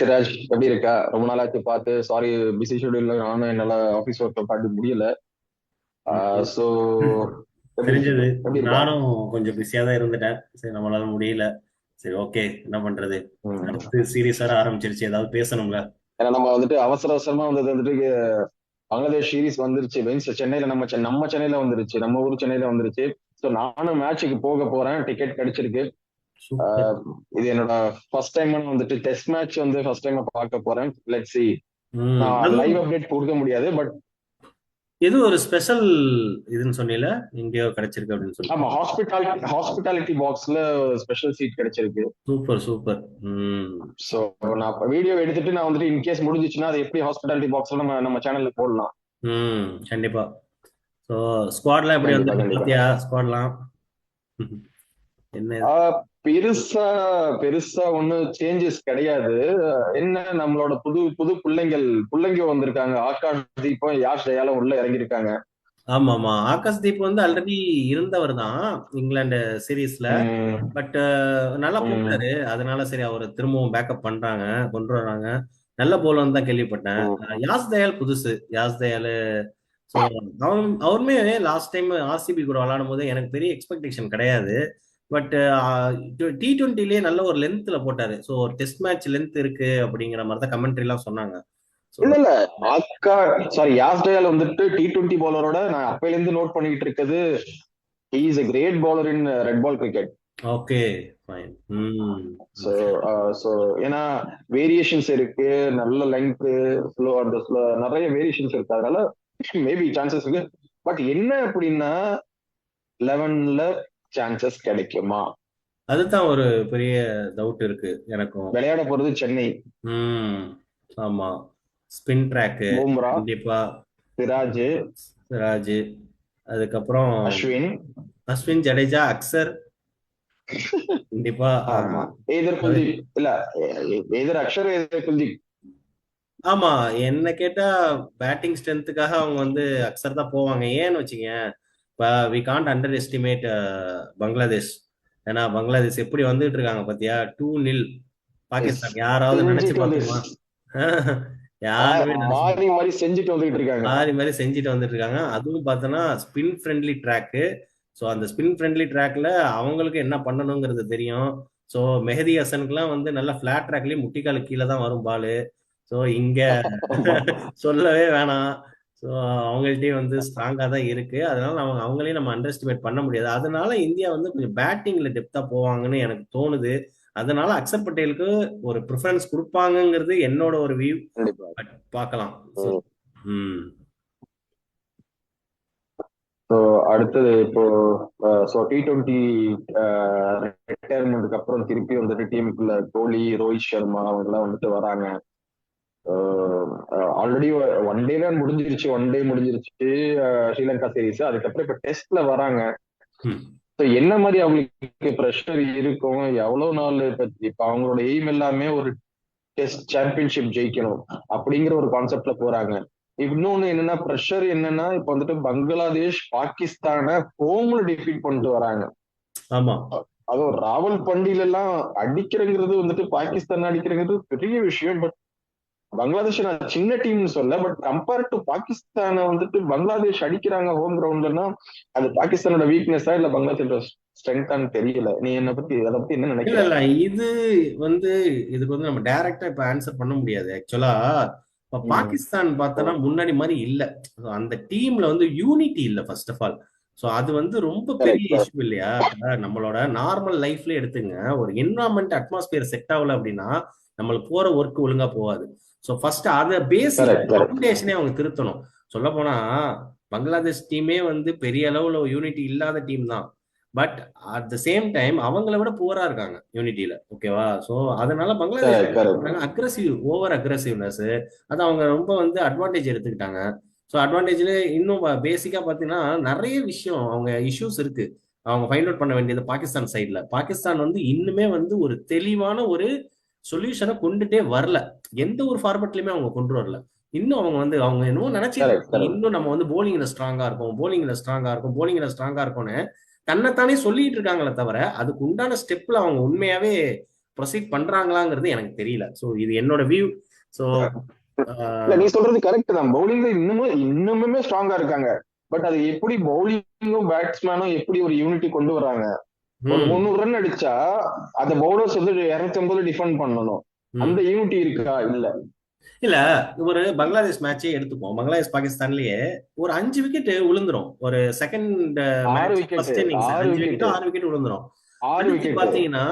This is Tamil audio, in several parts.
சிராஜ் எப்படி இருக்கா ரொம்ப நாளாச்சு பார்த்து. சாரி பிஸி ஷெடியூல்ல நானும் என்னால ஆபீஸ் ஒர்க் காட்டி முடியல. சோ தெரிஞ்சது. நானும் கொஞ்சம் பிஸியா தான் இருந்துட்டேன். சரி நம்மளால முடியல. சரி ஓகே என்ன பண்றது. அடுத்து சீரியஸ் ஆரம்பிச்சிருச்சு. ஏதாவது பேசணும்ல? ஏன்னா நம்ம வந்துட்டு அவசர அவசரமா வந்தது வந்துட்டு பங்களாதேஷ் சீரிஸ் வந்துருச்சு. வென்ஸ் சென்னையில நம்ம நம்ம சென்னையில வந்துருச்சு. நம்ம ஊர் சென்னையில வந்துருச்சு. சோ நானும் மேட்சுக்கு போக போறேன். டிக்கெட் கிடைச்சிருக்கு. இது என்னோட ஃபர்ஸ்ட் டைம் வந்துட்டு டெஸ்ட் மேட்ச் வந்து ஃபர்ஸ்ட் டைம் பார்க்க போறேன். லெட் சி லைவ் அப்டேட் கொடுக்க முடியாது பட் இது ஒரு ஸ்பெஷல் இதுன்னு சொன்னீல எங்கேயோ கிடைச்சிருக்கு அப்படின்னு சொல்லி ஆமா ஹாஸ்பிட்டாலிட்டி ஹாஸ்பிட்டாலிட்டி பாக்ஸ்ல ஸ்பெஷல் சீட் கிடைச்சிருக்கு. Super super. சோ நான் வீடியோ எடுத்துட்டு நான் வந்துட்டு இன்கேஸ் முடிஞ்சிச்சுன்னா அது எப்படி ஹாஸ்பிட்டாலிட்டி பாக்ஸ்ல நம்ம நம்ம சேனல்ல போடலாம். ம் கண்டிப்பா. ஸோ ஸ்குவாட்லாம் எப்படி வந்து பார்த்தியா ஸ்குவாட்லாம் என்ன பெருசா பெருசா ஒண்ணும் சேஞ்சஸ் கிடையாது. என்ன நம்மளோட புது புது பிள்ளைங்கள் பிள்ளைங்க வந்திருக்காங்க. ஆகாஷ் தீபம் யாஷ் தயாலும் உள்ள இறங்கியிருக்காங்க. ஆமா ஆமா ஆகாஷ் தீப் வந்து ஆல்ரெடி இருந்தவர் தான் இங்கிலாந்து சீரீஸ்ல. பட் நல்லா போட்டாரு. அதனால சரி அவர் திரும்பவும் பேக்கப் பண்றாங்க கொண்டு வர்றாங்க நல்ல போலன்னு தான் கேள்விப்பட்டேன். யாஸ் தயால் புதுசு. யாஸ் தயால் அவருமே லாஸ்ட் டைம் ஆர்சிபி கூட விளையாடும் போது எனக்கு பெரிய எக்ஸ்பெக்டேஷன் கிடையாது. பட் டி ட்வெண்ட்டிலேயே நல்ல ஒரு லென்த்ல போட்டாரு. ஸோ ஒரு டெஸ்ட் மேட்ச் லென்த் இருக்கு அப்படிங்கிற மாதிரி தான் கமெண்ட்ரி எல்லாம் சொன்னாங்க இல்ல இல்ல. ஆக்கா சாரி யாஸ் தயால் வந்துட்டு டி டுவெண்ட்டி பவுலரோட நான் அப்பையில இருந்து நோட் பண்ணிட்டு இருக்குது is a great bowler in red ball cricket okay fine so so ஏன்னா வேரியேஷன்ஸ் இருக்கு நல்ல லெங்க் ஸ்லோ அந்த நிறைய வேரியேஷன்ஸ் இருக்கு. அதனால மேபி சான்சஸ் இருக்கு. பட் என்ன அப்படின்னா லெவன்ல சான்சஸ் கிடைக்குமா? அதுதான் ஒரு பெரிய டவுட் இருக்கு எனக்கும். விளையாட போறது சென்னை. ம் ஆமா. ஸ்பின் பும்ரா. கண்டிப்பா. சிராஜ். சிராஜ். அதுக்கப்புறம் அஸ்வின். அஸ்வின் ஜடேஜா அக்சர். கண்டிப்பா ஆமா. எதிர் குல்தீப். இல்ல எதிர் அக்ஷர் எதிர் குல்தீப். ஆமா என்ன கேட்டா பேட்டிங் ஸ்ட்ரென்த்துக்காக அவங்க வந்து அக்சர் தான் போவாங்க. ஏன்னு வச்சுங்க இப்போ we can't underestimate Bangladesh ஏன்னா பங்களாதேஷ் எப்படி வந்துட்டு இருக்காங்க பாத்தியா? டூ நில் பாகிஸ்தான் யாராவது நினைச்சு பார்க்கணுமா யாருமே மாறி மாறி செஞ்சுட்டு வந்துகிட்டு இருக்காங்க. மாறி மாதிரி செஞ்சுட்டு வந்துட்டு இருக்காங்க. அதுவும் பார்த்தோன்னா ஸ்பின் ஃப்ரெண்ட்லி ட்ராக்கு ஸோ அந்த ஸ்பின் ஃப்ரெண்ட்லி ட்ராக்ல அவங்களுக்கு என்ன பண்ணணுங்கிறது தெரியும். ஸோ மெஹதி ஹசனுக்குலாம் வந்து நல்ல ஃபிளாட் ட்ராக்லயே முட்டிக்கால் கீழே தான் வரும் பாலு ஸோ இங்க சொல்லவே வேணாம். ஸோ அவங்கள்ட்டயும் வந்து ஸ்ட்ராங்காக தான் இருக்கு. அதனால அவங்க அவங்களையும் நம்ம அண்டர் எஸ்டிமேட் பண்ண முடியாது. அதனால இந்தியா வந்து கொஞ்சம் பேட்டிங்ல டெப்தா போவாங்கன்னு எனக்கு தோணுது. அதனால அக்சர் பட்டேலுக்கு ஒரு ப்ரிஃபரன்ஸ் கொடுப்பாங்கங்கிறது என்னோட ஒரு வியூ கண்டிப்பா. பட் பார்க்கலாம். ஸோ அடுத்தது இப்போ ஸோ டி டுவெண்ட்டி ரிட்டையர்மெண்ட்டுக்கு அப்புறம் திருப்பி வந்துட்டு டீமுக்குள்ள கோலி ரோஹித் சர்மா அவங்கெல்லாம் வந்துட்டு வராங்க. ஆல்ரெடி ஒன் டே தான் முடிஞ்சிருச்சு ஒன் டே முடிஞ்சிருச்சு ஸ்ரீலங்கா சீரீஸ் அதுக்கப்புறம் இப்ப டெஸ்ட்ல வராங்க. என்ன மாதிரி அவங்களுக்கு ப்ரெஷர் இருக்கும்? எவ்வளவு நாள் இப்ப இப்ப அவங்களோட எய்ம் எல்லாமே ஒரு டெஸ்ட் சாம்பியன்ஷிப் ஜெயிக்கணும் அப்படிங்கிற ஒரு கான்செப்ட்ல போறாங்க. இன்னொன்னு என்னன்னா ப்ரெஷர் என்னன்னா இப்ப வந்துட்டு பங்களாதேஷ் பாகிஸ்தானை ஹோம்ல டிஃபீட் பண்ணிட்டு வராங்க. ஆமா. அதுவும் ராவல் பண்டில எல்லாம் அடிக்கிறங்கிறது வந்துட்டு பாகிஸ்தான் அடிக்கிறங்கிறது பெரிய விஷயம் பட் பங்களாதேஷ் நான் சின்ன டீம்னு சொல்ல பட் கம்பேர் டு பாகிஸ்தானை வந்துட்டு பங்களாதேஷ் அடிக்கிறாங்க ஹோம் கிரவுண்ட்லன்னா அது பாகிஸ்தானோட வீக்னஸா இல்ல பங்களாதேஷோட ஸ்ட்ரென்த்தான்னு தெரியல. நீ என்ன பத்தி அதை பத்தி என்ன நினைக்கிற? இது வந்து இதுக்கு வந்து நம்ம டைரக்டா இப்ப ஆன்சர் பண்ண முடியாது. ஆக்சுவலா இப்ப. பாகிஸ்தான் பார்த்தோன்னா முன்னாடி மாதிரி இல்ல. அந்த டீம்ல வந்து யூனிட்டி இல்ல ஃபர்ஸ்ட் ஆஃப் ஆல் சோ அது வந்து ரொம்ப பெரிய. இஷ்யூ இல்லையா? நம்மளோட நார்மல் லைஃப்ல எடுத்துங்க. ஒரு என்வரான்மெண்ட் அட்மாஸ்பியர் செட் ஆகல அப்படின்னா நம்மளுக்கு போற ஒர்க் ஒழுங்கா போகாது. சோ ஃபர்ஸ்ட் அத பேசிக். ஃபவுண்டேஷனே அவங்க திருத்தணும். சொல்ல போனா பங்களாதேஷ் டீமே வந்து பெரிய அளவுல யூனிட்டி இல்லாத டீம் தான். But at the same time அவங்கள விட புவரா இருக்காங்க யூனிட்டியில ஓகேவா சோ அதனால பங்களாதேஷ். அக்ரஸிவ் ஓவர் அக்ரஸிவ்னஸ் அது அவங்க ரொம்ப வந்து அட்வான்டேஜ் எடுத்துக்கிட்டாங்க. ஸோ அட்வான்டேஜ்ல இன்னும் பேசிக்கா பார்த்தீங்கன்னா நிறைய விஷயம் அவங்க இஷ்யூஸ் இருக்கு. அவங்க ஃபைண்ட் அவுட் பண்ண வேண்டியது பாகிஸ்தான் சைட்ல பாகிஸ்தான் வந்து இன்னுமே வந்து ஒரு தெளிவான ஒரு சொல்யூஷனை கொண்டுட்டே வரல. எந்த ஒரு ஃபார்மேட்லயுமே அவங்க கொண்டு வரல. இன்னும் அவங்க வந்து அவங்க என்னமோ நினைச்சு. இன்னும் நம்ம வந்து போலிங்ல ஸ்ட்ராங்கா இருக்கும் போலிங்ல ஸ்ட்ராங்கா இருக்கும் போலிங்ல ஸ்ட்ராங்கா இருக்கும்னு தன்னைத்தானே சொல்லிட்டு இருக்காங்களே தவிர அதுக்கு உண்டான ஸ்டெப்ல அவங்க உண்மையாவே ப்ரொசீட் பண்றாங்களாங்கிறது எனக்கு தெரியல. ஸோ இது என்னோட வியூ இல்ல நீ சொல்றது கரெக்ட் தான். பவுலிங்ல இன்னமும் இன்னுமே ஸ்ட்ராங்கா இருக்காங்க. பட் அது எப்படி பவுலிங்கும் பேட்ஸ்மேனும் எப்படி ஒரு யூனிட்டி கொண்டு வராங்க ஒரு முந்நூறு ரன் அடிச்சா அந்த பவுலர்ஸ் வந்து இருநூத்தி ஐம்பது டிஃபெண்ட் பண்ணணும் அந்த யூனிட்டி இருக்கா? இல்ல. இல்ல ஒரு பங்களாதேஷ் மேட்சே எடுத்துப்போம். பங்களாதேஷ் பாகிஸ்தான்லயே ஒரு அஞ்சு விக்கெட் விழுந்துரும் ஒரு செகண்ட் ஆறு. விக்கெட் ஆறு விக்கெட் விழுந்துரும் ஆறு விக்கெட் பாத்தீங்கன்னா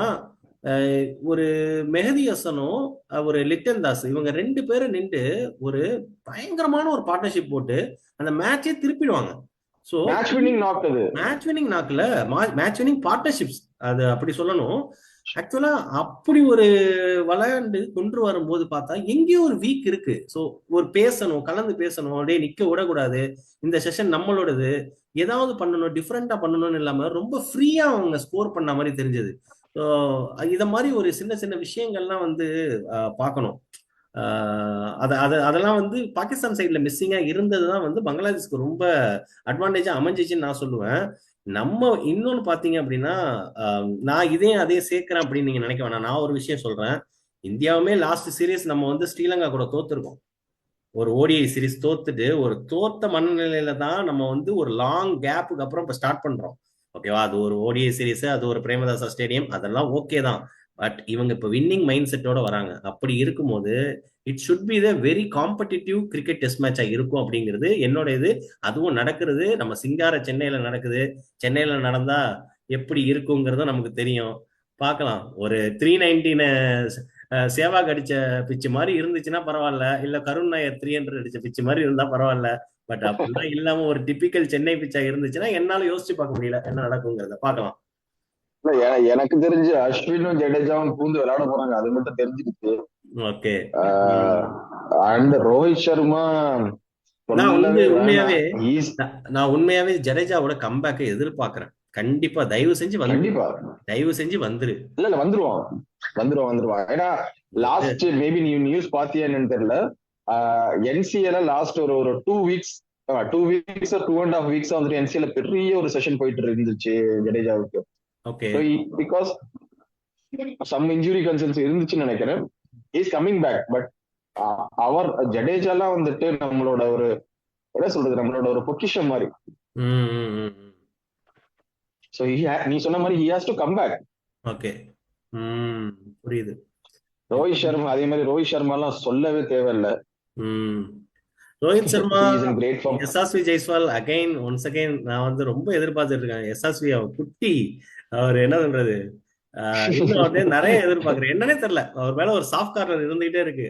ஒரு மெஹதி ஹசனும் ஒரு லிட்டன் தாஸ் இவங்க ரெண்டு பேரும் நின்று ஒரு பயங்கரமான ஒரு பார்ட்னர்ஷிப் போட்டு அந்த மேட்சே திருப்பிடுவாங்க. ஸோ மேட்ச் வின்னிங் நாக் அது. மேட்ச் வின்னிங் நாக்குல மேட்ச் வின்னிங் பார்ட்னர்ஷிப்ஸ் அது அப்படி சொல்லணும். ஆக்சுவலா அப்படி ஒரு விளையாண்டு கொண்டு வரும்போது பார்த்தா எங்கேயோ ஒரு வீக் இருக்கு. ஸோ ஒரு பேசணும் கலந்து பேசணும் அப்படியே நிக்க விடக்கூடாது. இந்த செஷன் நம்மளோடது. ஏதாவது பண்ணணும் டிஃப்ரெண்டா பண்ணணும்னு இல்லாம ரொம்ப ஃப்ரீயா அவங்க ஸ்கோர் பண்ண மாதிரி தெரிஞ்சது. இத மாதிரி ஒரு சின்ன சின்ன விஷயங்கள்லாம் வந்து பார்க்கணும். அதை அதை அதெல்லாம் வந்து பாகிஸ்தான் சைட்ல மிஸ்ஸிங்கா இருந்தது தான் வந்து பங்களாதேஷ்க்கு ரொம்ப அட்வான்டேஜா அமைஞ்சிச்சுன்னு நான் சொல்லுவேன். நம்ம இன்னொன்னு பாத்தீங்க அப்படின்னா நான் இதையும் அதையும் சேர்க்கிறேன் அப்படின்னு நீங்க நினைக்க வேணாம். நான் ஒரு விஷயம் சொல்றேன். இந்தியாவுமே லாஸ்ட் சீரீஸ் நம்ம வந்து ஸ்ரீலங்கா கூட தோத்துருக்கோம். ஒரு ஓடிஐ சீரிஸ் தோத்துட்டு ஒரு தோத்த மனநிலையில தான் நம்ம வந்து ஒரு லாங் கேப்புக்கு அப்புறம் இப்போ ஸ்டார்ட் பண்றோம். ஓகேவா அது ஒரு ஓடிஐ சீரீஸ் அது ஒரு பிரேமதாசா ஸ்டேடியம் அதெல்லாம் ஓகே தான். பட் இவங்க இப்போ வின்னிங் மைண்ட் செட்டோட வராங்க. அப்படி இருக்கும்போது it should be the very competitive cricket test மேட்சா இருக்கும் அப்படிங்கிறது என்னோட இது. அதுவும் நடக்கிறது நம்ம சிங்கார சென்னையில நடக்குது. சென்னையில நடந்தா எப்படி இருக்குங்கிறதும் நமக்கு தெரியும். பார்க்கலாம். ஒரு த்ரீ நைன்டீன் சேவாக் அடிச்ச பிச்சு மாதிரி இருந்துச்சுன்னா பரவாயில்ல. இல்ல கருண் நாயர் த்ரீ ஹண்ட்ரட் அடிச்ச பிச்சு மாதிரி இருந்தா பரவாயில்ல. பட் அப்படிலாம் இல்லாம ஒரு டிபிக்கல் சென்னை பிச்சா இருந்துச்சுன்னா என்னால யோசிச்சு பார்க்க முடியல என்ன நடக்குங்கிறத. பார்க்கலாம். இல்ல, எனக்கு தெரிஞ்சு அஸ்வினும் ஜடேஜாவும் பூந்து விளையாட போறாங்க. அது மட்டும் தெரிஞ்சிருச்சு. ஓகே. அண்ட் ரோஹித் சர்மா நான். உண்மையாவே நான் உண்மையாவே ஜடேஜாவோட கம்பேக்கை எதிர்பார்க்கிறேன். கண்டிப்பா தயவு செஞ்சு வந்து கண்டிப்பா. தயவு செஞ்சு வந்துரு. இல்ல இல்ல வந்துருவான் வந்துருவான் வந்துருவான் ஏன்னா லாஸ்ட் மேபி நீ நியூஸ் பாத்தியா என்னன்னு தெரியல. என்சிஏல லாஸ்ட் ஒரு ஒரு two weeks two weeks two and half weeks வந்துட்டு என்சிஏல பெரிய ஒரு செஷன் போயிட்டு இருந்துச்சு ஜடேஜாவுக்கு. Okay because some injury concerns இருந்துச்சுன்னு நினைக்கிறேன். இஸ் கம்மிங் பேக் பட் அவர் ஜடேஜாலாம் வந்துட்டு நம்மளோட ஒரு என்ன சொல்றது நம்மளோட ஒரு பொக்கிஷம் மாதிரி. ஸோ நீ சொன்ன மாதிரி he has to come back okay புரியுது. ரோஹித் சர்மா அதே மாதிரி ரோஹித் சர்மா எல்லாம் சொல்லவே தேவையில்ல. ரோஹித் சர்மா எஸ்ஆர்வி ஜெய்ஸ்வால் அகைன் ஒன்ஸ் அகைன் நான் வந்து ரொம்ப எதிர்பார்த்துட்டு இருக்கேன். எஸ்ஆர்வி அவர் குட்டி அவர் என்ன வந்து நிறைய எதிர்பார்க்கிறேன். என்னன்னே தெரியல. அவர் மேல ஒரு சாஃப்ட் கார்னர் இருந்துகிட்டே இருக்கு.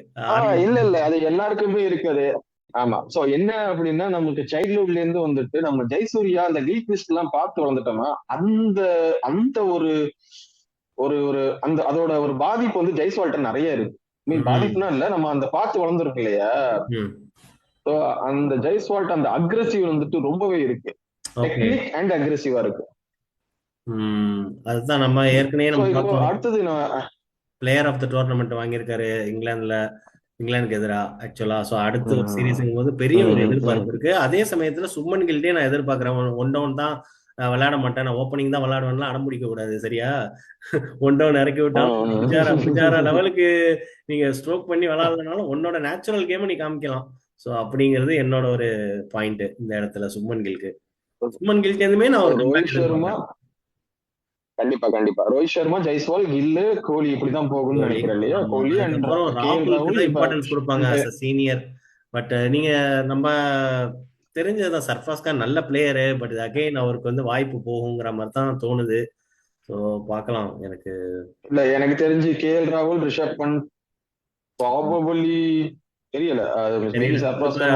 இல்ல இல்ல. அது எல்லாருக்குமே இருக்குது. ஆமா. சோ என்ன அப்படின்னா நமக்கு சைல்ட்ஹுட்ல இருந்து வந்துட்டு நம்ம ஜெயசூர்யா அந்த லீக் லிஸ்ட் எல்லாம் பார்த்து வளர்ந்துட்டோம்னா அந்த அந்த ஒரு ஒரு ஒரு அந்த அதோட ஒரு பாதிப்பு வந்து ஜெய்ஸ்வால்ட்ட நிறைய இருக்கு. மீன். பாதிப்புனா இல்ல நம்ம அந்த பார்த்து வளர்ந்துருக்கு இல்லையா? அந்த ஜெய்ஸ்வால்ட் அந்த அக்ரெசிவ் வந்துட்டு ரொம்பவே இருக்கு. டெக்னிக் அண்ட் அக்ரெசிவா இருக்கு. ம் அதுதான் நம்ம ஏற்கனவே So, நம்ம இப்போ பார்த்தோம். அடுத்தது நான் பிளேயர் ஆஃப் த டோர்னமெண்ட் வாங்கியிருக்காரு இங்கிலாந்துல இங்கிலாந்துக்கு எதிரா ஆக்சுவலா சோ அடுத்த ஒரு ம். சீரீஸுங்கும் போது பெரிய ஒரு ம், எதிர்பார்ப்பு இருக்கு. அதே சமயத்துல சுமன் கில்டே நான் எதிர்பார்க்கிறேன். ஒன் டவுன் தான் நான் விளையாட மாட்டேன். நான் ஓப்பனிங் தான் விளையாடுவேன்லாம் அடம் பிடிக்க கூடாது சரியா? ஒன் டவுன் இறக்கி விட்டா ம். புஜாரா புஜாரா லெவலுக்கு நீங்க ஸ்ட்ரோக் பண்ணி விளையாடலனாலும் உன்னோட நேச்சுரல் கேமை நீ காமிக்கலாம். சோ அப்படிங்கிறது என்னோட ஒரு பாயிண்ட் இந்த இடத்துல சுமன் கில்க்கு. சுமன் கில்க்கு எதுவுமே நான் ஒரு ரோஹித் comeback சர்மா? எதிர்பார்க்கிறேன். கண்டிப்பா கண்டிப்பா. ரோஹித் சர்மா ஜெய்ஸ்வால் கில்லு கோலி இப்படிதான் போகும்னு நினைக்கிறேன் இல்லையா. கோலி அண்ட் இம்பார்ட்டன்ஸ் கொடுப்பாங்க சீனியர் பட் நீங்க நம்ம தெரிஞ்சதுதான். சர்ஃபாஸ் கான் நல்ல பிளேயரு பட் அகைன் அவருக்கு வந்து வாய்ப்பு போகுங்கிற மாதிரி தான் தோணுது. ஸோ பார்க்கலாம். எனக்கு இல்ல எனக்கு தெரிஞ்சு கே எல் ராகுல் ரிஷப் பண்ட் ப்ராபபிளி தெரியல.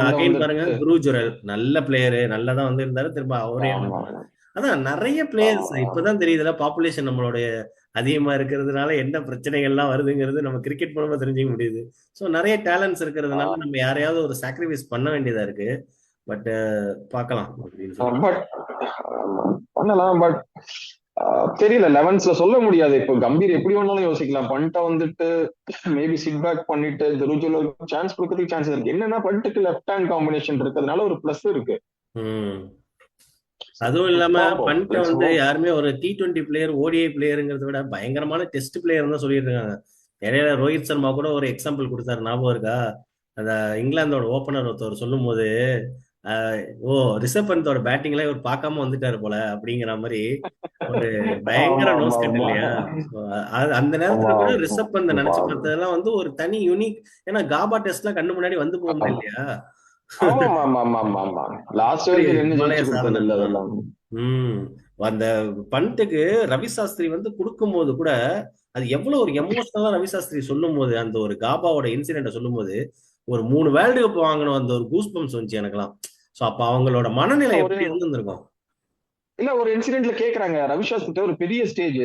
அகைன் பாருங்க குரு ஜுரல். நல்ல பிளேயரு நல்லா தான் வந்து இருந்தாரு. திரும்ப அவரே அதான் நிறைய பிளேயர்ஸ். இப்பதான் தெரியுதுல பாப்புலேஷன் நம்மளுடைய அதிகமா இருக்கிறதுனால என்ன பிரச்சனைகள்லாம் வருதுங்கிறது நம்ம கிரிக்கெட் மூலமா தெரிஞ்சுக்க முடியுது. ஸோ நிறைய டேலண்ட்ஸ் இருக்கிறதுனால நம்ம யாரையாவது ஒரு சாக்ரிஃபைஸ் பண்ண வேண்டியதா இருக்கு. பட் பார்க்கலாம் பண்ணலாம் பட் தெரியல. லெவன்ஸ்ல சொல்ல முடியாது. இப்போ கம்பீர் எப்படி வேணாலும் யோசிக்கலாம். பண்ணிட்ட வந்துட்டு மேபி சிட் பேக் பண்ணிட்டு துருஜுல சான்ஸ் கொடுக்கறதுக்கு சான்ஸ் இருக்கு. என்னன்னா பண்ணிட்டுக்கு லெஃப்ட் ஹேண்ட் காம்பினேஷன் இருக்கிறதுனால ஒரு பிளஸ் இருக்கு. அதுவும் இல்லாம பண்ட வந்து யாருமே ஒரு டி டுவெண்ட்டி பிளேயர் ஓடிஐ பிளேயருங்கிறத விட பயங்கரமான டெஸ்ட் பிளேயர் தான் சொல்லிட்டு இருக்காங்க இடையில ரோஹித் சர்மா கூட ஒரு எக்ஸாம்பிள் கொடுத்தாரு. ஞாபகம் இருக்கா? அந்த இங்கிலாந்தோட ஓபனர் ஒருத்தவர் சொல்லும் போது ஓ ரிஷப் பந்தோட பேட்டிங்ல இவர் பார்க்காம வந்துட்டாரு போல அப்படிங்கிற மாதிரி ஒரு பயங்கர நோஸ் கட் இல்லையா? அந்த நேரத்துல கூட ரிஷப் பந்த் நினைச்சு பார்த்ததெல்லாம் வந்து ஒரு தனி யூனிக் ஏன்னா காபா டெஸ்ட்லாம் கண்ணு முன்னாடி வந்து போகுது இல்லையா? அந்த பண்ட்டுக்கு ரவி சாஸ்திரி வந்து கொடுக்கும்போது கூட அது எவ்வளவு ஒரு எமோஷனலா ரவி சாஸ்திரி சொல்லும்போது அந்த ஒரு காபாவோட இன்சிடென்ட சொல்லும்போது ஒரு மூணு வேர்ல்டு கப் வாங்கணும் அந்த ஒரு கூஸ் பம்ப்ஸ் வந்துச்சு எனக்கெல்லாம். சோ அப்ப அவங்களோட மனநிலை எப்படி இருந்திருக்கும் இல்ல ஒரு இன்சிடென்ட்ல கேக்குறாங்க. ரவிசாஸ்திரி ஒரு பெரிய ஸ்டேஜ்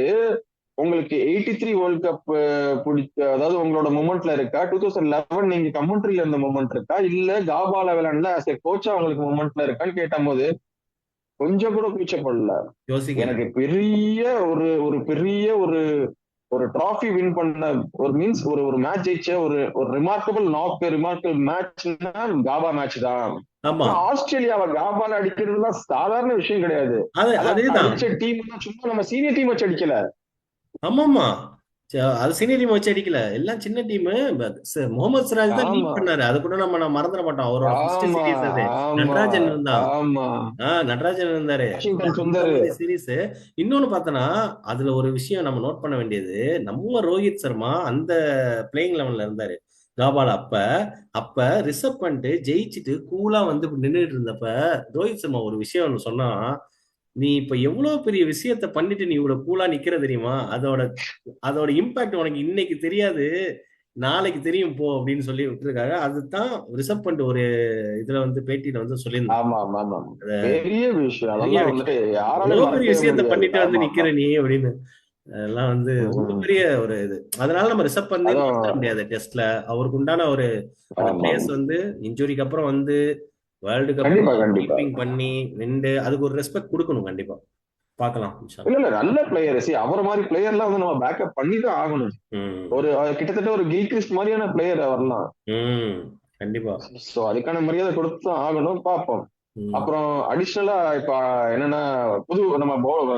உங்களுக்கு எயிட்டி த்ரீ வேர்ல்ட் கப் பிடிச்ச அதாவது உங்களோட மூமெண்ட்ல இருக்கா? டூ தௌசண்ட் லெவன் நீங்க கமெண்ட்ரில இருந்த மூமெண்ட் இருக்கா? இல்ல காபால விளையாண்டுல as a கோச்சா உங்களுக்கு மூமெண்ட்ல இருக்கான்னு கேட்டபோது கொஞ்சம் கூட கூச்சப்படல எனக்கு பெரிய ஒரு ஒரு பெரிய ஒரு ஒரு டிராஃபி வின் பண்ண ஒரு மீன்ஸ் ஒரு ஒரு மேட்ச் ஜெயிச்ச ஒரு ஒரு ரிமார்க்கபிள் நாக் ரிமார்க்கபிள் மேட்ச்னா காபா மேட்ச் தான். ஆஸ்திரேலியாவை காபால அடிக்கிறதுலாம் சாதாரண விஷயம் கிடையாது. அடிச்ச டீம் சும்மா நம்ம சீனியர் டீம் வச்சு அடிக்கல. ஆமாமா ச- அது சீனியர் டீம் வச்சு அடிக்கல. எல்லாம் சின்ன டீம் முகமது சிராஜ் தான் லீட் பண்ணாரு. அது கூட நம்ம நான் மறந்துட மாட்டோம். அவரோட ஃபர்ஸ்ட் ஆமா சீரீஸ் அது. ஆமா நடராஜன் இருந்தான். ஆமா. ஆஹ் நடராஜன் இருந்தாரு. வாஷிங்டன் அந்த சுந்தர். மாதிரி சீரீஸ் இன்னொன்னு பார்த்தோன்னா அதுல ஒரு விஷயம் நம்ம நோட் பண்ண வேண்டியது. நம்ம ரோஹித் சர்மா அந்த பிளேயிங் லெவன்ல இருந்தாரு. காபால அப்ப அப்ப ரிசர்வ் பண்ணிட்டு ஜெயிச்சுட்டு கூலா வந்து நின்றுட்டு இருந்தப்ப ரோஹித் சர்மா ஒரு விஷயம் ஒன்று சொன்னா நீ இப்ப எவ்வளவு பெரிய விஷயத்த பண்ணிட்டு நீ இவ்வளவு கூலா நிக்கிற தெரியுமா? அதோட அதோட இம்பாக்ட் உனக்கு இன்னைக்கு தெரியாது. நாளைக்கு தெரியும் போ அப்படின்னு சொல்லி விட்டுருக்காங்க. அதுதான் ரிசர்வ் பண்ணிட்டு ஒரு இதுல வந்து பேட்டியில வந்து சொல்லியிருந்தாங்க பெரிய விஷயத்த பண்ணிட்டு வந்து நிக்கிற நீ அப்படின்னு. அதெல்லாம் வந்து ரொம்ப பெரிய ஒரு இது. அதனால நம்ம ரிசர்வ் பண்ணி முடியாது. டெஸ்ட்ல அவருக்கு உண்டான ஒரு பிளேஸ் வந்து இன்ஜுரிக்கு அப்புறம் வந்து வேர்ல்டு கப் கண்டிப்பா கண்டிப்பா. கீப்பிங் பண்ணி நின்று அதுக்கு ஒரு ரெஸ்பெக்ட் கொடுக்கணும் கண்டிப்பா. பார்க்கலாம் இன்ஷா இல்ல இல்ல நல்ல பிளேயர் சி. அவரை மாதிரி பிளேயர்லாம் வந்து நம்ம பேக்கப் பண்ணி தான் ஆகணும் ஒரு கிட்டத்தட்ட ஒரு கில்கிறிஸ்ட் மாதிரியான பிளேயர் அவர்லாம் ம் கண்டிப்பா. சோ அதுக்கான மரியாதை கொடுத்து தான் ஆகணும் பார்ப்போம். ம். அப்புறம் அடிஷ்னலா இப்ப என்னன்னா புது நம்ம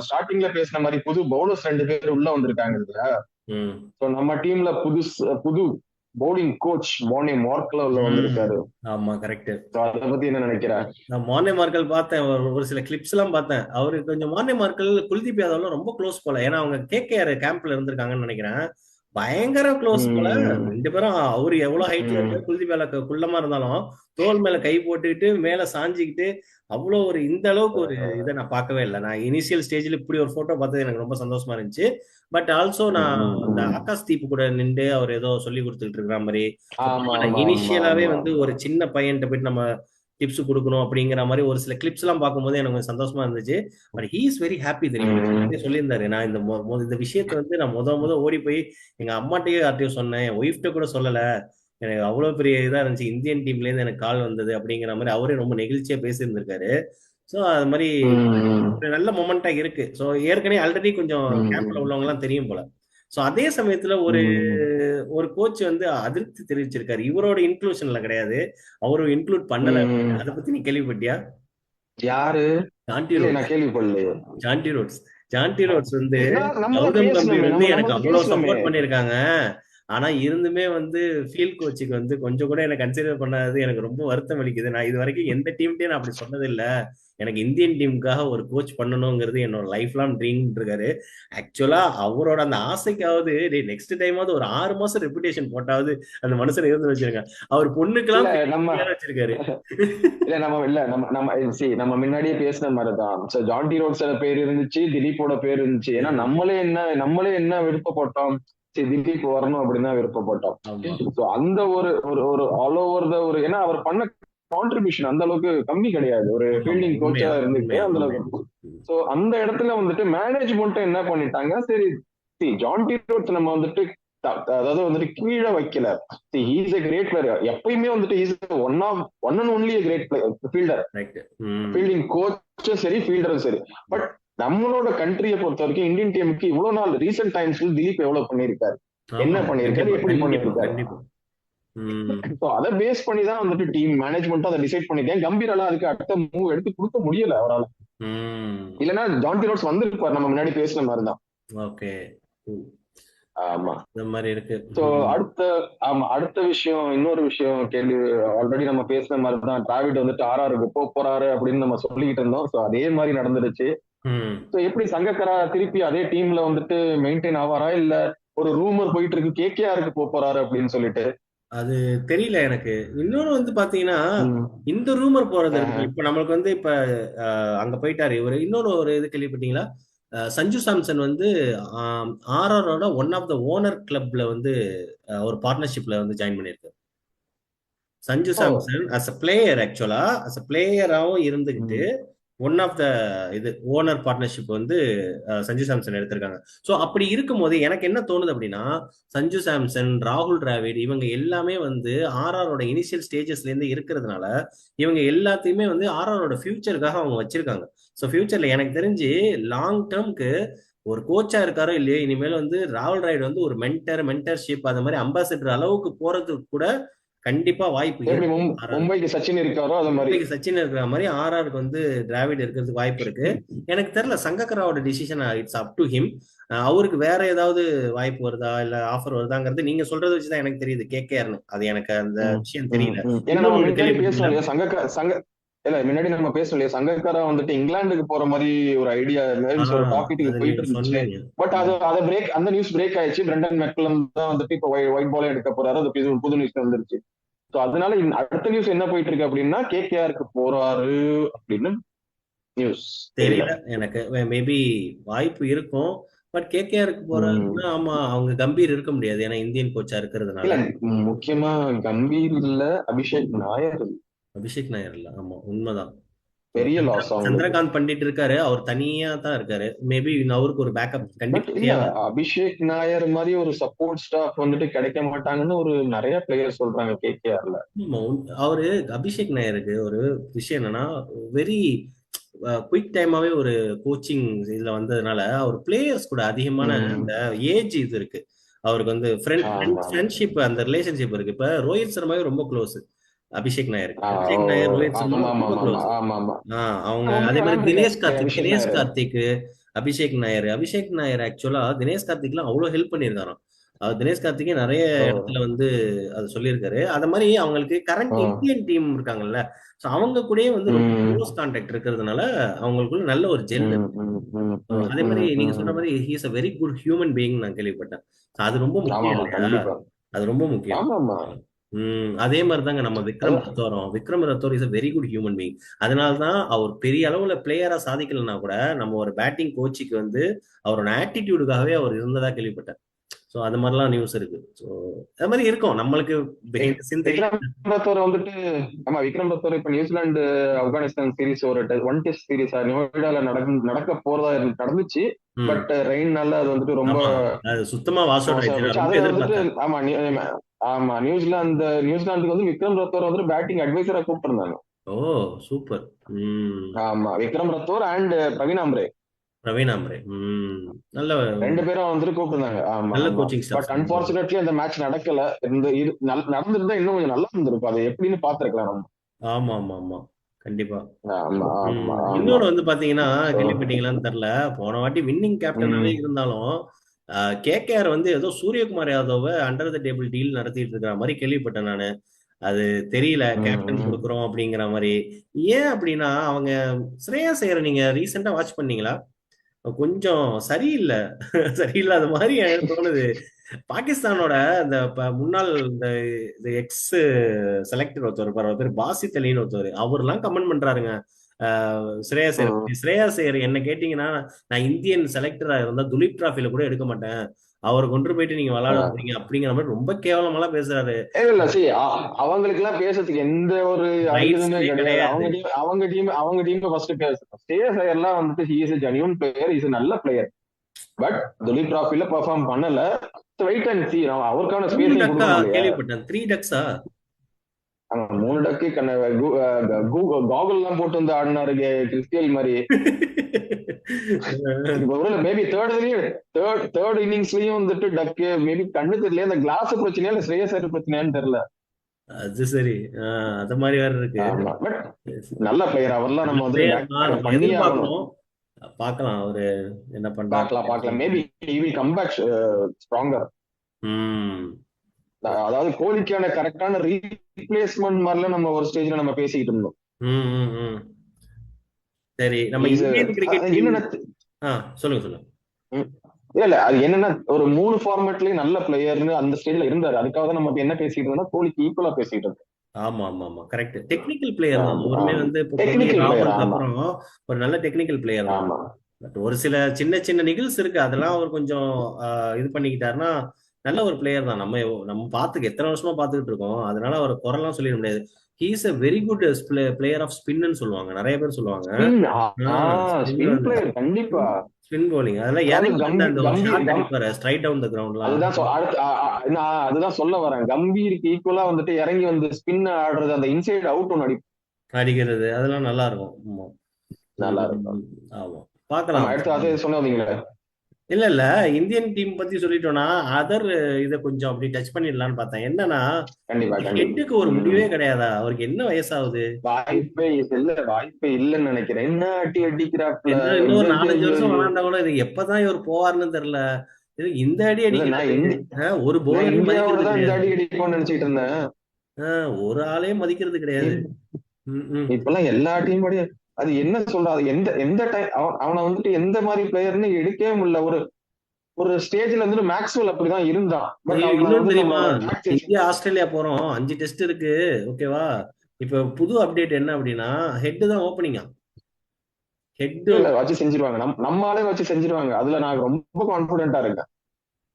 ஸ்டார்டிங்ல பேசின மாதிரி புது பவுலர்ஸ் ரெண்டு பேர் உள்ள வந்திருக்காங்க சோ நம்ம டீம்ல புது புது பவுலிங் கோச் மோனி மார்க்ல உள்ள வந்திருக்காரு. ஆமா கரெக்ட் அதை பத்தி என்ன நினைக்கிற நான் மார்னே மார்க்கல் பார்த்தேன். ஒரு சில கிளிப்ஸ் எல்லாம் பார்த்தேன். அவரு கொஞ்சம் மார்னே மார்க்கல் குல்தீப் யாதவ்லாம் ரொம்ப க்ளோஸ் போல. ஏன்னா அவங்க கேகேஆர் கேம்ப்ல இருந்திருக்காங்கன்னு நினைக்கிறேன். பயங்கர க்ளோஸ் போல. ரெண்டு பேரும் அவரு எவ்வளவு ஹைட்ல உம் இருக்காரு? குல்தீப் யாதவ் குள்ளமா இருந்தாலும் தோல் மேல கை போட்டுக்கிட்டு மேல சாஞ்சிக்கிட்டு அவ்வளோ ஒரு இந்த அளவுக்கு ஒரு இதை நான் பார்க்கவே இல்லை. நான் இனிஷியல் ஸ்டேஜ்ல இப்படி ஒரு போட்டோ பார்த்தது எனக்கு ரொம்ப சந்தோஷமா இருந்துச்சு. பட் ஆல்சோ நான் உம் ஆகாஷ் தீப் கூட நின்று அவர் ஏதோ சொல்லி கொடுத்துட்டு இருக்கிற மாதிரி. இனிஷியலாவே வந்து ஒரு சின்ன பையன்கிட்ட போயிட்டு நம்ம டிப்ஸ் கொடுக்கணும் அப்படிங்கிற மாதிரி ஒரு சில கிளிப்ஸ் எல்லாம் பார்க்கும்போது எனக்கு கொஞ்சம் சந்தோஷமா இருந்துச்சு. But he is very happy தெரியுமா? சொல்லியிருந்தாரு. நான் இந்த இந்த விஷயத்த வந்து நான் முத முத ஓடி போய் எங்க அம்மாட்டையே யார்ட்டையும் சொன்னேன். என் ஒய்ஃப்ட்ட கூட சொல்லல. எனக்கு அவ்வளவு பெரிய இதா இருந்துச்சு. இந்தியன் டீம்ல இருந்து எனக்கு கால் வந்தது அப்படிங்கிற மாதிரி அவரே ரொம்ப நெகிழ்ச்சியா பேசியிருந்திருக்காரு. ஸோ அது மாதிரி நல்ல மொமெண்டா இருக்கு. ஸோ ஏற்கனவே ஆல்ரெடி கொஞ்சம் கேம்ப்ல உள்ளவங்க எல்லாம் தெரியும் போல. ஸோ அதே சமயத்துல ஒரு ஒரு கோச் வந்து அதிருப்தி தெரிவிச்சிருக்காரு. இவரோட இன்க்ளூஷன்ல கிடையாது. அவரும் இன்க்ளூட் பண்ணல. அதை பத்தி நீ கேள்விப்பட்டியா? யாரு? ஜான்டி ரோட்ஸ் நான் கேள்விப்படலையே. ஜான்டி ரோட்ஸ் ஜான்டி ரோட்ஸ் வந்து கௌதம் கம்பீர் வந்து எனக்கு அவ்வளவு சப்போர்ட் பண்ணியிருக்காங்க. ஆனா இருந்துமே வந்து ஃபீல்ட் கோச்சுக்கு வந்து கொஞ்சம் கூட எனக்கு கன்சிடர் பண்ணாதது எனக்கு ரொம்ப வருத்தம் அளிக்குது. நான் இது வரைக்கும் எந்த டீம்கிட்டயும் நான் அப்படி சொன்னது இல்ல எனக்கு இந்தியன் டீமுக்காக ஒரு கோச் பண்ணணுங்கிறது என்னோட லைஃப் லாங் ட்ரீம் இருக்காரு ஆக்சுவலா அவரோட அந்த ஆசைக்காவது நெக்ஸ்ட் டைமாவது ஒரு ஆறு மாசம் ரெப்புடேஷன் போட்டாவது அந்த மனுஷனை இருந்து வச்சிருங்க. அவர் பொண்ணுக்கெல்லாம் நம்ம வச்சிருக்காரு. இல்ல நம்ம இல்ல நம்ம நம்ம சி நம்ம முன்னாடியே பேசின மாதிரிதான். சோ ஜான்டி ரோட்ஸோட பேர் இருந்துச்சு திலீப்போட பேர் இருந்துச்சு. ஏன்னா நம்மளே என்ன நம்மளே என்ன விருப்பப்பட்டோம் சரி வரணும் அப்படின்னு விருப்பப்பட்டோம். சோ அந்த ஒரு ஒரு ஒரு ஆல் ஓவர் த ஒரு ஏன்னா அவர் பண்ண கான்ட்ரிபியூஷன் அந்த அளவுக்கு கம்மி கிடையாது. ஒரு ஃபீல்டிங் கோச்சா உண்மையா அந்த அளவுக்கு. சோ அந்த இடத்துல வந்துட்டு மேனேஜ்மெண்ட் என்ன பண்ணிட்டாங்க? சரி see, ஜான் டி ரோட்ஸ் நம்ம வந்துட்டு அதாவது வந்துட்டு கீழே வைக்கல. ஹீஸ் a கிரேட் பிளேயர் எப்பயுமே வந்துட்டு is one of one and only great fielder right hmm. Fielding கோச்சும் சரி ஃபீல்டரும் சரி. பட் நம்மளோட கண்ட்ரியை பொறுத்த வரைக்கும் இந்தியன் டீமுக்கு இவ்வளவு நாள் ரீசெண்ட் டைம்ஸ்ல திலீப் எவ்வளவு பண்ணியிருக்காரு? என்ன கண்டிப்பா எப்படி ஸோ அதை பேஸ் பண்ணி தான் வந்துட்டு டீம் மேனேஜ்மெண்ட்டும் அதை டிசைட் பண்ணிட்டேன் கம்பீரால அதுக்கு அடுத்த மூவ் எடுத்து கொடுக்க முடியல அவரால்? ம். இல்லைன்னா ஜான்டி ரோட்ஸ் வந்திருப்பார் நம்ம முன்னாடி பேசின மாதிரி தான் ஓகே. ஆமா. இந்த மாதிரி இருக்கு. சோ அடுத்த ஆமா அடுத்த விஷயம் இன்னொரு விஷயம் கேள்வி ஆல்ரெடி நம்ம பேசின மாதிரி தான் டிராவிட் வந்துட்டு ஆர்ஆருக்கு போக போறாரு அப்படின்னு நம்ம சொல்லிக்கிட்டு இருந்தோம். சோ அதே மாதிரி நடந்துருச்சு எப்படி சங்கக்கரா திருப்பி அதே டீம்ல வந்துட்டு மெயின்டைன் ஆவாரா? இல்ல ஒரு ரூமர் போயிட்டு இருக்கு கேகேஆருக்கு போறாரு அப்படின்னு சொல்லிட்டு? அது தெரியல எனக்கு. இன்னொன்னு வந்து பாத்தீங்கன்னா இந்த ரூமர் போறது இருக்கு. இப்ப நம்மளுக்கு வந்து இப்ப அஹ், அங்க போயிட்டாரு இவரு. இன்னொரு ஒரு இது கேள்விப்பட்டீங்களா? சஞ்சு சாம்சன் வந்து ஆர்ஆரோட ஒன் ஆஃப் த ஓனர் கிளப்ல வந்து ஒரு பார்ட்னர்ஷிப்ல வந்து ஜாயின் பண்ணியிருக்காரு Sanju. Samson as a player ஆக்சுவலா அஸ் அ பிளேயராகவும் இருந்துகிட்டு ஒன் ஆஃப் த இது ஓனர் பார்ட்னர்ஷிப் வந்து சஞ்சு சாம்சன் எடுத்திருக்காங்க. ஸோ அப்படி இருக்கும்போது எனக்கு என்ன தோணுது அப்படின்னா சஞ்சு சாம்சன் ராகுல் டிராவிட் இவங்க எல்லாமே வந்து ஆர்ஆரோட இனிஷியல் ஸ்டேஜஸ்லேருந்து இருக்கிறதுனால இவங்க எல்லாத்தையுமே வந்து ஆர்ஆரோட ஃபியூச்சருக்காக அவங்க வச்சிருக்காங்க. ஸோ ஃபியூச்சர்ல எனக்கு தெரிஞ்சு லாங் டேர்ம்க்கு ஒரு கோச்சா இருக்காரோ இல்லையோ இனிமேல் வந்து ராகுல் டிராவிட் வந்து ஒரு மென்டர் மென்டர்ஷிப் அந்த மாதிரி அம்பாசிடர் அளவுக்கு போறதுக்கு கூட கண்டிப்பா வாய்ப்பு. மும்பைக்கு சச்சின் இருக்காரோ அது மாதிரி. சச்சின் இருக்கிற மாதிரி ஆர்ஆருக்கு வந்து டிராவிட் இருக்கிறதுக்கு வாய்ப்பு இருக்கு. எனக்கு தெரியல சங்கக்கராவோட decision it's up to him அவருக்கு வேற ஏதாவது வாய்ப்பு வருதா? இல்ல ஆஃபர் வருதாங்கிறது நீங்க சொல்றத வச்சுதான் எனக்கு தெரியுது கேகேஆர்னு அது எனக்கு அந்த. விஷயம் தெரியல. சங்க இல்ல முன்னாடி நம்ம பேசணும் இல்லையா சங்கக்காரா வந்துட்டு இங்கிலாந்துக்கு போற மாதிரி ஒரு ஐடியா ஒரு டாபிக் போயிட்டு இருந்துச்சு. பட் அது அதை பிரேக் அந்த நியூஸ் பிரேக் ஆயிடுச்சு. பிரண்டன் மெக்லம் தான் வந்துட்டு இப்போ ஒயிட் பாலே எடுக்க போறாரு. அது புது- புது நியூஸ் வந்துருச்சு. சோ அதனால அடுத்த நியூஸ் என்ன போயிட்டு இருக்கு அப்படின்னா கேகேஆருக்கு போறாரு அப்படின்னு நியூஸ் தெரியல எனக்கு. மேபி வாய்ப்பு இருக்கும். பட் கேகேஆருக்கு போறாருன்னா ஆமா அவங்க கம்பீர் இருக்க முடியாது. ஏன்னா இந்தியன் கோச்சா இருக்கிறதுனால. முக்கியமா கம்பீர் இல்ல அபிஷேக் நாயர் இல்ல. அபிஷேக் நாயர் இல்ல ஆமா உண்மைதான். பெரிய லாஸ் சந்திரகாந்த் பண்டிட் இருக்காரு அவர் தனியா தான் இருக்காரு. மேபி அவருக்கு ஒரு பேக்கப் கண்டிப்பா அபிஷேக் நாயர் மாதிரி ஒரு சப்போர்ட் ஸ்டாஃப் வந்துட்டு கிடைக்க மாட்டாங்கன்னு ஒரு நிறைய பிளேயர் சொல்றாங்க கேகேஆர்ல அவரு அபிஷேக் நாயருக்கு ஒரு விஷயம் என்னன்னா வெரி குயிக் டைமாவே ஒரு கோச்சிங் இதுல வந்ததுனால அவர் பிளேயர்ஸ் கூட அதிகமான. அந்த ஏஜ் இது இருக்கு. அவருக்கு வந்து ஆமா. ஃப்ரெண்ட்ஷிப் அந்த ரிலேஷன்ஷிப் இருக்கு. இப்ப ரோஹித் சர்மாவே ரொம்ப க்ளோஸ் அபிஷேக் நாயருக்கு ஆ, அபிஷேக் நாயர் ரோஹித் சர்மா அவங்க அதே மாதிரி தினேஷ் கார்த்திக் அபிஷேக் தினேஷ் நாயர். கார்த்திக் அபிஷேக் நாயர். அபிஷேக் நாயர் ஆக்சுவலா தினேஷ் கார்த்திக்லாம் அவ்வளவு ஹெல்ப் பண்ணியிருக்காராம் அவர் தினேஷ் கார்த்திகே நிறைய. இடத்துல வந்து அது சொல்லியிருக்காரு. அத மாதிரி அவங்களுக்கு கரண்ட். இந்தியன் டீம் இருக்காங்கல்ல சோ அவங்க கூடயே வந்து. க்ளோஸ் கான்டாக்ட் இருக்கிறதுனால அவங்களுக்குள்ள நல்ல ஒரு ஜெல் அதே மாதிரி நீங்க. சொன்ன மாதிரி he's a very good human being நான் கேள்விப்பட்டேன். அது ரொம்ப முக்கியம் அது ரொம்ப முக்கியம். உம் அதே மாதிரி தாங்க நம்ம Vikram ரத்தோரம். Vikram Rathour is a very good human being அதனால தான் அவர் பெரிய அளவுல பிளேயரா சாதிக்கலன்னா கூட நம்ம ஒரு பேட்டிங் கோச்சுக்கு வந்து அவரோட ஆட்டிடியூடுக்காகவே அவர் இருந்ததா கேள்விப்பட்டேன். சோ அது மாதிரிலாம் நியூஸ் இருக்கு. சோ அது மாதிரி இருக்கும். நம்மளுக்கு வந்துட்டு ஆமா விக்ரம் ரத்தோர் இப்ப நியூசிலாந்து ஆப்கானிஸ்தான் சீரிஸ் ஒரு ஒன் டெஸ்ட் சீரிஸ் நோய்டால நடக்க நடக்க போறதா நடந்துச்சு. பட் ரெயின்னால அது வந்துட்டு ரொம்ப சுத்தமா ஆமா ஆமா நியூசிலாந்து நியூசிலாந்துக்கு வந்து விக்ரம் ரத்தோர் வந்துட்டு பேட்டிங் அட்வைசரா கூப்பிட்டிருந்தாங்க. Oh super. ஆமா விக்ரம் ரத்தோர் அண்ட் பிரவீன் ஆம்ரே பிரவீன் ஆம்ரே உம் நல்ல ரெண்டு பேரும் வந்துட்டு கூப்பிட்டிருந்தாங்க. ஆமா நல்ல கோச்சிங் பட் அன்பார்ச்சுனேட்லி அந்த மேட்ச் நடக்கல. இது நல்- நடந்திருந்தா இன்னும் கொஞ்சம் நல்லா இருந்திருக்கும். அது எப்படின்னு பாத்துருக்கலாம் நம்ம. ஆமா ஆமா ஆமா. கண்டிப்பா. இன்னொன்னு வந்து பாத்தீங்கன்னா கேள்விப்பட்டீங்களான்னு தெரியல. போன வாட்டி வின்னிங் கேப்டனாவே இருந்தாலும் கேகேஆர் வந்து ஏதோ Suryakumar Yadav under the table deal நடத்திட்டு இருக்கிற மாதிரி கேள்விப்பட்டேன் நானு. அது தெரியல கேப்டன். கொடுக்குறோம் அப்படிங்கிற மாதிரி. ஏன் அப்படின்னா அவங்க ஸ்ரேயா சேர நீங்க ரீசெண்டா வாட்ச் பண்ணீங்களா? கொஞ்சம் சரியில்லை. சரியில்லாத மாதிரி எனக்கு தோணுது. பாகிஸ்தானோட இந்த முன்னாள் இந்த எக்ஸ் செலக்டர் ஒருத்தர் அவர் பேர் பாசித் அலின்னு ஒருத்தர். அவர்லாம் கமெண்ட் பண்றாருங்க. ஆஹ் ஸ்ரேயா சேர் ம். ஸ்ரேயா சேர் என்ன கேட்டீங்கன்னா நான் இந்தியன் செலக்டரா இருந்தா துலீப் டிராஃபில கூட எடுக்க மாட்டேன். அவரை கொண்டு போயிட்டு நீங்க விளையாட போறீங்க அப்படிங்கிற மாதிரி ரொம்ப கேவலமாலாம் பேசுறாரு. இல்ல see அவங்களுக்கு எல்லாம் பேசுறதுக்கு எந்த ஒரு கிடையாது. அவங்க. டீம் அவங்க டீம் அவங்க டீம் ஃபர்ஸ்ட் பேசணும் ஸ்டேஸ் எல்லாம் வந்துட்டு he is genuine player is நல்ல பிளேயர் பட் துலீப் டிராஃபில பெர்ஃபார்ம் பண்ணல. வெயிட் அண்ட் சி அவருக்கான ஸ்பேஸ் கேள்விப்பட்டேன். த்ரீ டக்ஸா மூணு டக்கு காகுல் எல்லாம் போட்டு வந்து ஆடினாரு கிறிஸ்டியல் மாதிரி. மேபி தேர்ட் தேர்ட் தேர்ட் இன்னிங்ஸ்லயும் வந்துட்டு டக்கு மேபி கண்ணு தெரியல இந்த கிளாஸ் பிரச்சனையா இல்ல ஸ்ரேயஸ் பிரச்சனையான்னு தெரியல. அது சரி. அது மாதிரி வேற இருக்கு. நல்ல பிளேயர் அவர்லாம் நம்ம வந்து பார்க்கலாம் அவரு என்ன பார்க்கலாம் பார்க்கலாம். பண்றாரு maybe he will come back stronger ம். அதாவது கோலிக்கான கரெக்டான ரீப்ளேஸ்மெண்ட் மாதிரிலாம் நம்ம ஒரு ஸ்டேஜ்ல நம்ம பேசிக்கிட்டு இருந்தோம். ம் ம் ம். சரி நம்ம இந்தியன் கிரிக்கெட் சொல்லுங்க சொல்லுங்க. இல்ல இல்ல அது என்னன்னா ஒரு மூணு ஃபார்மேட்லயும் நல்ல பிளேயர்னு அந்த ஸ்டேஜ்ல இருந்தாரு. அதுக்காக தான் நம்ம என்ன பேசிட்டு இருந்தோம்னா கோலிக்கு ஈக்குவலா பேசிட்டு இருக்கோம். ஆமா ஆமா ஆமா கரெக்ட் டெக்னிக்கல் பிளேயர் தான். ஆமா. வந்து. அப்புறம் ஒரு நல்ல டெக்னிக்கல் பிளேயர் தான். பட் ஒரு சில சின்ன சின்ன நிகழ்ஸ் இருக்கு. அதெல்லாம் அவர் கொஞ்சம் இது பண்ணிக்கிட்டாருன்னா நல்ல ஒரு பிளேயர் தான். நம்ம நம்ம பார்த்துக்க எத்தனை வருஷமா பார்த்துக்கிட்டு இருக்கோம். அதனால அவர் குறைலாம் சொல்லிட முடியாது. He's a very good player of spin சொல்லுவாங்க. நிறைய பேர் சொல்லுவாங்க. கண்டிப்பா. Spin bowling. அதெல்லாம் அடிப்பாரு. ஸ்ட்ரைட் டவுன் த கிரவுண்ட்லாம் அதுதான் நான் அதுதான் சொல்ல வரேன். கம்பீருக்கு ஈக்குவலா வந்துட்டு இறங்கி வந்து ஸ்பின் ஆடுறது அந்த இன்சைட் அவுட் ஒன்னு அடி அடிக்கிறது அதெல்லாம் நல்லா இருக்கும். நல்லா இருக்கும். ஆமா. பார்க்கலாம். ஆமா, அடுத்து அதே சொன்னீங்களே இல்ல இல்ல. இந்தியன் டீம் பத்தி சொல்லிட்டோம்னா அதர் இத கொஞ்சம் அப்படி டச் பண்ணிடலாம்னு பார்த்தேன். என்னன்னா கண்டிப்பா ஹெட்டுக்கு ஒரு முடிவே கிடையாதா? அவருக்கு என்ன வயசாகுது? வாய்ப்பே இல்ல வாய்ப்பே இல்லைன்னு நினைக்கிறேன். என்ன அடி அடிக்கிறாப்ல இந்த நாலஞ்சு வருஷம் விளாண்டா கூட இது எப்பதான் இவர் போவார்னு தெரியல. இது இந்த அடி ஆ, ஒரு தான் இந்த அடி அடிப்போம்னு நினைச்சிட்டு இருந்தேன். ஒரு ஆளையும் மதிக்கிறது கிடையாது. இப்பெல்லாம் எல்லா டீம் அது என்ன சொல்றது எந்த எந்த டைம் அவனை வந்துட்டு எந்த மாதிரி பிளேயர்னு எடுக்கவே முடியல. ஒரு ஒரு ஸ்டேஜ்ல வந்துட்டு மேக்ஸ்வெல் அப்படிதான் இருந்தான் இன்னொன்னு தெரியுமா? நம்ம இந்தியா ஆஸ்திரேலியா போறோம். அஞ்சு டெஸ்ட் இருக்கு. ஓகேவா இப்ப புது அப்டேட் என்ன அப்படின்னா ஹெட் தான் ஓப்பனிங்கா ஹெட் வச்சு செஞ்சிருவாங்க. நம் நம்மாலே வச்சு செஞ்சிருவாங்க. அதுல நான் ரொம்ப கான்பிடென்டா இருக்கேன்.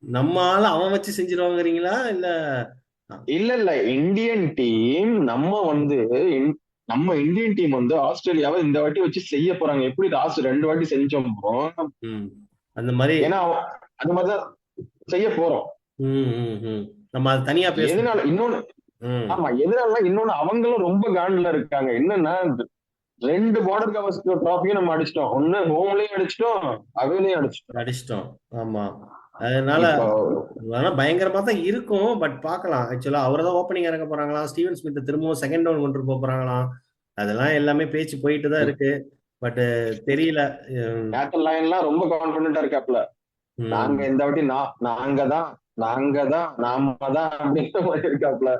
நம்ம ஆள அவன் வச்சு செஞ்சிருவாங்கறீங்களா? இல்ல இல்ல இல்ல. இந்தியன் டீம் நம்ம வந்து நம்ம இந்தியன் டீம் வந்து ஆஸ்திரேலியாவை இந்த வாட்டி வச்சு செய்ய போறாங்க. எப்படி லாஸ்ட் ரெண்டு வாட்டி செஞ்சோமோ அந்த மாதிரி ஏன்னா அந்த மாதிரிதான் செய்ய போறோம். நம்ம அது தனியா எதனால இன்னொன்னு ஆமா எதனால இன்னொன்னு அவங்களும் ரொம்ப காண்டில் இருக்காங்க. என்னன்னா ரெண்டு பார்டர் கவர்ஸ்க்கு ட்ராஃபியும் நம்ம அடிச்சிட்டோம். ஒண்ணு ஹோம்லயும் அடிச்சிட்டோம் அவேலையும் அடிச்சிட்டோம். அடிச்சிட்டோம். ஆமா. அதனால ஆனா பயங்கரமா தான் இருக்கும் பட் பார்க்கலாம். ஆக்சுவலா அவரை தான் ஓப்பனிங் இறக்க போறாங்களாம் ஸ்டீவன் ஸ்மித் திரும்பவும் செகண்ட் டவுன் கொண்டு போக போறாங்களாம். அதெல்லாம் எல்லாமே பேச்சு போயிட்டு தான் இருக்கு. பட் தெரியல உம், பேட்டல் லைன்லாம் ரொம்ப கான்பிடென்டா இருக்காப்ல. நாங்க இந்த வாட்டி நான் நாங்க தான் நாங்க தான் நாம தான் அப்படின்ற மாதிரி இருக்காப்ல.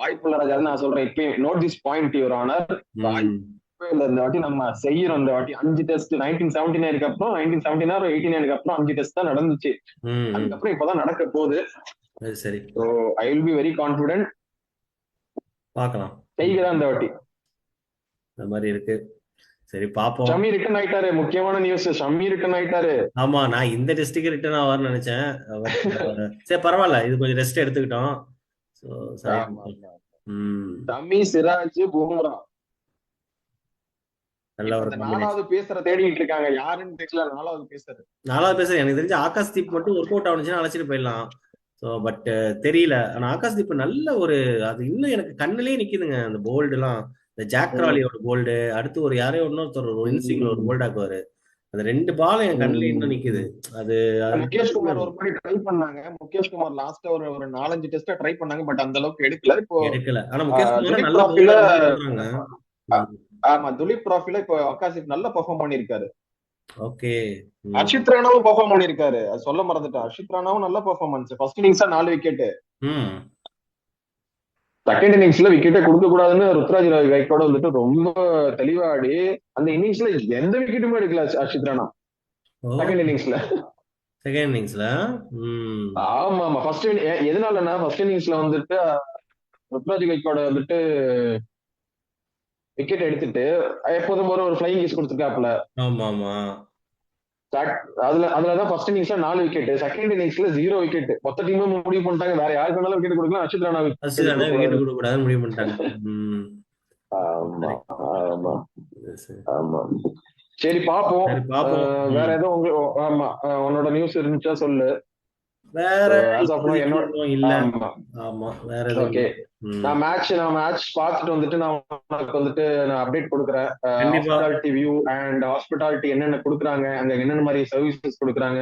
வாய்ப்புள்ள ராஜா நான் சொல்றேன். இப்பயும் note this point your honour இல்ல இந்த வாட்டி நம்ம செய்யறோம். இந்த வாட்டி அஞ்சு டெஸ்ட் நைன்டீன் செவன்டி நைனுக்கு அப்புறம் நைன்டீன் செவன்டி நைன் எயிட்டி நைனுக்கு அப்புறம் அஞ்சு டெஸ்ட் தான் நடந்துச்சு. அதுக்கப்புறம் இப்பதான் நடக்க போகுது. சரி so I will be very confident பார்க்கலாம். செய்கிறேன் இந்த வாட்டி. இந்த மாதிரி இருக்கு. சரி பாப்போம் ஷமி ரிட்டர்ன் ஆயிட்டாரு. முக்கியமான நியூஸ் ஷமி ரிட்டர்ன் ஆயிட்டாரு. ஆமா நான் இந்த டெஸ்ட்டுக்கு ரிட்டர்ன் ஆவார்னு நினைச்சேன். சரி பரவாயில்ல. இது கொஞ்சம் ரெஸ்ட் எடுத்துக்கிட்டோம். ஷமி சிராஜ் பும்ரா. நல்ல ஒரு நாலாவது பேசுற தேடிட்டு இருக்காங்க. யாருன்னு தெரியல நாலாவது பேசுறது. நாலாவது பேச எனக்கு தெரிஞ்ச ஆகாஷ் தீப் மட்டும் ஒர்க் அவுட் ஆனிச்சுன்னா அழைச்சிட்டு போயிடலாம். ஸோ பட் தெரியல. ஆனா ஆகாஷ் தீப் நல்ல ஒரு அது இன்னும் எனக்கு கண்ணுலயே நிக்குதுங்க அந்த போல்டு எல்லாம். இந்த ஜாக் ராலியோட போல்டு அடுத்து ஒரு யாரையோ இன்னொருத்தர் ஒரு இன்சிங்ல ஒரு போல்ட் ஆக்குவாரு. அந்த ரெண்டு பாலும் என் கண்ணுல இன்னும் நிக்குது. அது முகேஷ் குமார் ஒரு மாதிரி ட்ரை பண்ணாங்க. முகேஷ் குமார் லாஸ்டா ஒரு ஒரு நாலஞ்சு டெஸ்ட் ட்ரை பண்ணாங்க பட் அந்த அளவுக்கு எடுக்கல. இப்போ எடுக்கல. ஆனா முகேஷ் குமார் நல்ல ஆமா துலீப் ட்ராஃபில இப்போ ஆகாஷிப் நல்லா பெர்ஃபார்ம் பண்ணிருக்காரு ஓகே. அர்ஷித் ராணாவும் பெர்ஃபார்ம் பண்ணிருக்காரு அது சொல்ல மறந்துட்டேன். அர்ஷித் ராணாவும் நல்ல பெர்ஃபார்மன்ஸ் ஃபர்ஸ்ட் இன்னிங்ஸா நாலு விக்கெட் செகண்ட் இன்னிங்ஸ்ல விக்கெட்டே கொடுக்க கூடாதுன்னு ருத்ராஜ் கைக்கோட வந்துட்டு ரொம்ப தெளிவா ஆடி அந்த இன்னிங்ஸ்ல எந்த விக்கெட்டுமே எடுக்கல அர்ஷித் ராணா. செகண்ட் இன்னிங்ஸ்ல செகண்ட் இன்னிங்ஸ்ல ஆமா ஆமா ஃபர்ஸ்ட் எதனாலன்னா ஃபர்ஸ்ட் இன்னிங்ஸ்ல வந்துட்டு ருத்ராஜ் கைக்கோட வந்துட்டு விக்கெட் எடுத்துட்டு எப்போதும் போல ஒரு ஃபிளைங் கீஸ் கொடுத்துருக்காப்ல ஆமா ஆமா அதுல அதுலதான் ஃபர்ஸ்ட் இன்னிங்ஸ்ல நாலு விக்கெட் செகண்ட் இன்னிங்ஸ்ல ஜீரோ விக்கெட் மொத்த டீமும் முடிவு பண்ணிட்டாங்க. வேற யாருக்கு வேணாலும் விக்கெட் கொடுக்கலாம். அர்ஷித் ராணா விக்கெட் கொடுக்க முடிவு பண்ணிட்டாங்க. ஆமா ஆமா. ஆமா. சரி பாப்போம். வேற எதுவும் உங்க ஆமா உன்னோட நியூஸ் இருந்துச்சா சொல்லு. வேற. நான் மேட்ச் நான் மேட்ச் பார்த்துட்டு வந்துட்டு நான் உனக்கு வந்துட்டு நான் அப்டேட் கொடுக்குறேன். ஹாஸ்பிட்டாலிட்டி வியூ அண்ட் ஹாஸ்பிட்டாலிட்டி என்னென்ன கொடுக்குறாங்க அங்க என்னென்ன மாதிரி சர்வீசஸ் கொடுக்குறாங்க.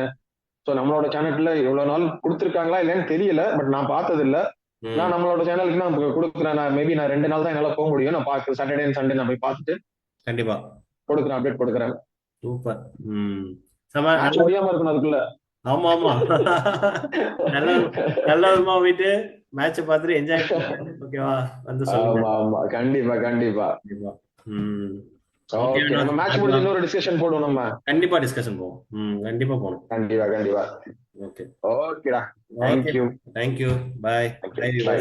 ஸோ நம்மளோட சேனல்ல இவ்வளவு நாள் கொடுத்துருக்காங்களா இல்லைன்னு தெரியல பட் நான் பார்த்தது இல்ல நான் நம்மளோட சேனலுக்கு நான் கொடுக்குறேன். நான் மேபி நான் ரெண்டு நாள் தான் என்னால போக முடியும். நான் பார்க்க சாட்டர்டே அண்ட் சண்டே நான் போய் பார்த்துட்டு கண்டிப்பா. கொடுக்குறேன் அப்டேட் கொடுக்குறேன். சூப்பர் ம். செம இருக்கணும் அதுக்குள்ள. ஆமா ஆமா நல்ல நல்ல விதமா போயிட்டு மேட்சை பார்த்துட்டு என்ஜாய் ஓகேவா வந்து சொல்லுங்க. ஆமா கண்டிப்பா கண்டிப்பா. ம். மேட்ச் முடிஞ்ச இன்னொரு டிஸ்கஷன் போடுவோம் நம்ம. கண்டிப்பா டிஸ்கஷன் போவோம். ம் கண்டிப்பா போகணும். கண்டிப்பா கண்டிப்பா. ஓகே ஓகேடா okay thank you thank you bye Okay, bye bye.